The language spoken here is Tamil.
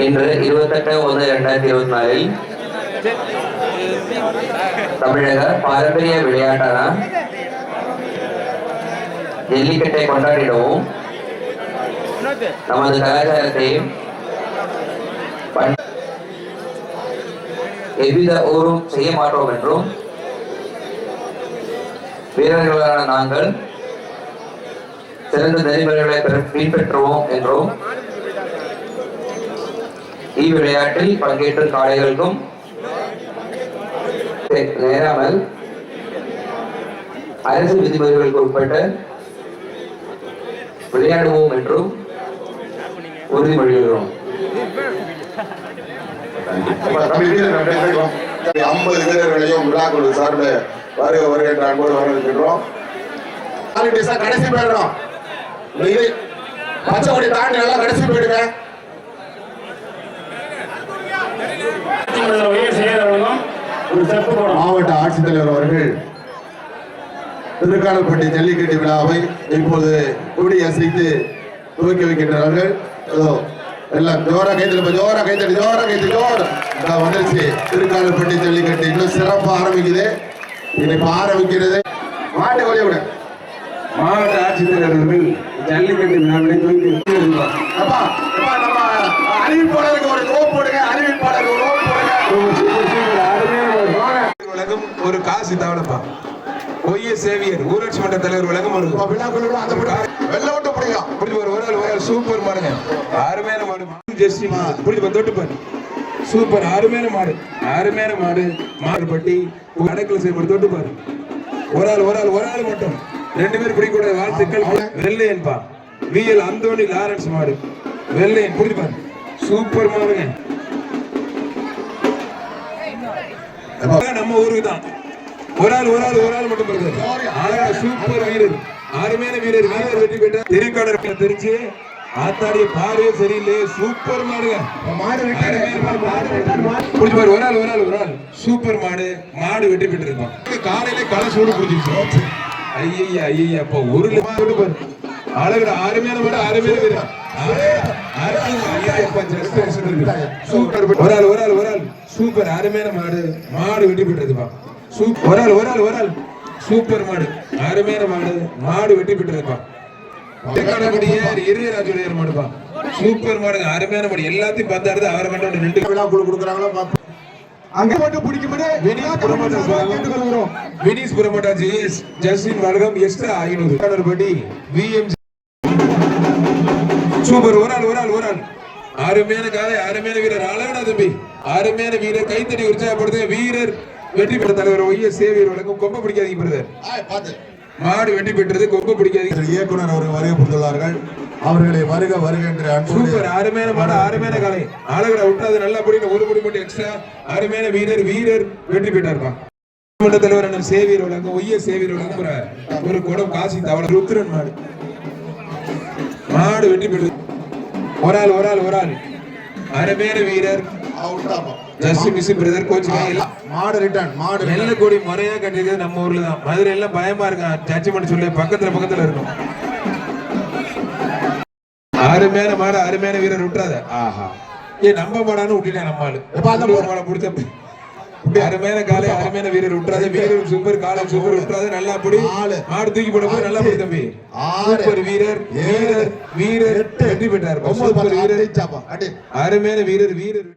இன்று இருபத்தெட்டு ஒன்று இரண்டாயிரத்தி இருபத்தி நாலில் தமிழக பாரம்பரிய விளையாட்டான ஜல்லிக்கட்டை கொண்டாடிடவும் நமது கலாச்சாரத்தையும் பண்- எவ்வித ஊரும் செய்ய மாட்டோம் என்றும் வீரர்களான நாங்கள் சிறந்த நெறிமுறைகளை பிற- பின்பற்றுவோம் என்றும் இவ்விளையாட்டில் பங்கேற்றும் காளைகளுக்கும் நேராமல் அரசு விதிமுறைகளுக்கு உட்பட்டு விளையாடுவோம் என்றும் உறுதிமொழிகிறோம். ஐம்பது வீரர்களையும் விழாக்குழு சார்பில் வருக வருக என்ற அன்போடு வரவேற்கின்றோம். கடைசி போயிடும் இது பச்சை கொடி தாண்டி நல்லா கடைசி போயிடுங்க. மாவட்ட ஆட்சித்தலைவர் அவர்கள் திருக்காலப்பட்டி ஜல்லிக்கட்டு விழாவை இப்போது கொடி அசைத்து துவக்கி வைக்கின்றார்கள் எல்லாம் ஜோரா கைத்தடி ஜோரா கைத்தடி ஜோரா கைத்தடி ஜோரா. வந்துருச்சு. திருக்காலப்பட்டி ஜல்லிக்கட்டு இன்னும் சிறப்பா ஆரம்பிக்குது. இன்னைக்கு ஆரம்பிக்கிறது. மாட்டு வழி விட. மாவட்ட ஆட்சித்தலைவர் அவர்கள் ஜல்லிக்கட்டு விழாவினை துவக்கி ஒரு காசு தவணப்பா ஒய்ய சேவியர் ஊராட்சி மன்ற தலைவர் வழங்கும் ஒரு வெள்ளை விட்டு பிடிங்க. புரிஞ்சு ஒரு ஒரு சூப்பர் மாடுங்க. அருமையான மாடு ஜெஸ்டி புரிஞ்சு பாரு, தொட்டு பாரு. சூப்பர் அருமையான மாடு. அருமையான மாடு மாடு பட்டி அடக்கல செய்யப்படு தொட்டு பாரு. ஒரு ஆள் ஒரு ஆள் ஒரு ஆள் மட்டும். ரெண்டு பேரும் பிடிக்கூடாது வாழ்த்துக்கள். வெள்ளையன்பா விஎல் அந்தோணி லாரன்ஸ் மாடு. வெள்ளையன் புரிஞ்சு பாரு. சூப்பர் மாடுங்க. நம்ம ஊருக்கு தான். ஒரு ஆள் ஒரு ஆள் ஒரு ஆள் மட்டும் வருது அழகா சூப்பர் வீரர். அருமையான வீரர். வீரர் வெற்றி பெற்றார். திருக்காடர் தெரிஞ்சு ஆத்தாடிய பார்வையே சரியில்லை சூப்பர் மாடுங்க. புடிச்சு பாரு. ஒரு ஆள் ஒரு ஆள் ஒரு ஆள். சூப்பர் மாடு. மாடு வெற்றி பெற்றிருக்கோம் காலையில களை சூடு புடிச்சிருச்சு. ஐயா ஐயா அப்ப ஒரு லிட்டர் போட்டு பாரு அழகுற அருமையான மாடு அருமையான வீரர் சூப்பர் ஒரு ஆள் ஒரு ஆள் ஒரு ஆள். சூப்பர் அருமையான மாடு. மாடு வெட்டி பெற்றிருப்பா சூப்பர் ஒரு ஆள் ஒரு ஆள் ஒரு ஆள். சூப்பர் மாடு. அருமையான மாடு. மாடு வெற்றி பெற்றிருப்பா திருக்காடப்படியார் இறுதிராஜுடையார் மாடுப்பா சூப்பர் மாடுங்க. அருமையான மாடு. எல்லாத்தையும் பார்த்தாரு அவரை மட்டும் நின்று விழாக்குழு கொடுக்குறாங்களோ பாப்போம். அங்க மட்டும் பிடிக்கும்படி வெனிஸ் புறமாட்டா கேட்டுக்கொள்கிறோம் வெனிஸ் புறமாட்டா ஜெயஸ் ஜஸ்டின் வழக்கம் எக்ஸ்ட்ரா ஐநூறு. படி விஎம் சூப்பர். ஒரு ஆள் ஒரு ஆள் ஒரு ஆள். அருமையான காலை அருமையான வீரர். அழகனா தம்பி. அருமையான வீரர். கைத்தடி உற்சாகப்படுத்த வீரர். வெற்றி பெற்ற தலைவர் ஒய்ய சேவியர் வழங்கும். கொம்ப பிடிக்காதீங்க பிரதர். மாடு வெற்றி பெற்றது கொம்ப பிடிக்காதீங்க. இயக்குனர் அவர்கள் வருகை புரிந்துள்ளார்கள். அவர்களை வருக வருக என்று சூப்பர். அருமையான மாடு அருமையான காலை. அழகடா விட்டாது நல்லா அப்படின்னு ஒரு குடி மட்டும் எக்ஸ்ட்ரா அருமையான வீரர் வீரர் வெற்றி பெற்றார்ப்பா. மன்ற தலைவர் சேவியர் வழங்கும் ஒய்ய சேவியர் வழங்கும் ஒரு- குடம் காசி தவளை. ருத்ரன் மாடு. மாடு வெற்றி பெற்றது. ஒரு ஆள் ஒரு ஆள் ஒரு ஆள். அருமையான வீரர். ஜஸ்ட் மிஸ் பிரதர் கோச் மாடு ரிட்டர்ன் மாடு கொடி முறையா கட்டிருக்கிறது நம்ம ஊர்ல தான். மதுரை எல்லாம் பயமா இருக்கா? ஜட்ஜ்மெண்ட் சொல்லி. பக்கத்துல பக்கத்துல இருக்கும் அருமையான மாடு அருமையான வீரர் விட்டுறாத. ஆஹா. ஏ நம்ம மாடான்னு விட்டுட்டேன் நம்ம ஆளு. எப்ப அந்த உள்ளூர் மாடை பிடிச்ச அருமையான காலை அருமையான வீரர் விட்டுறாத. வீரர் சூப்பர் காலை சூப்பர் விட்டுறாத. நல்லா அப்படி ஆளு. மாடு தூக்கி போட போய் நல்லா அப்படி தம்பி. சூப்பர் வீரர். வீரர் வீரர். எட்டு. வெற்றி பெற்றார். சூப்பர் வீரர். அருமையான வீரர் வீரர்.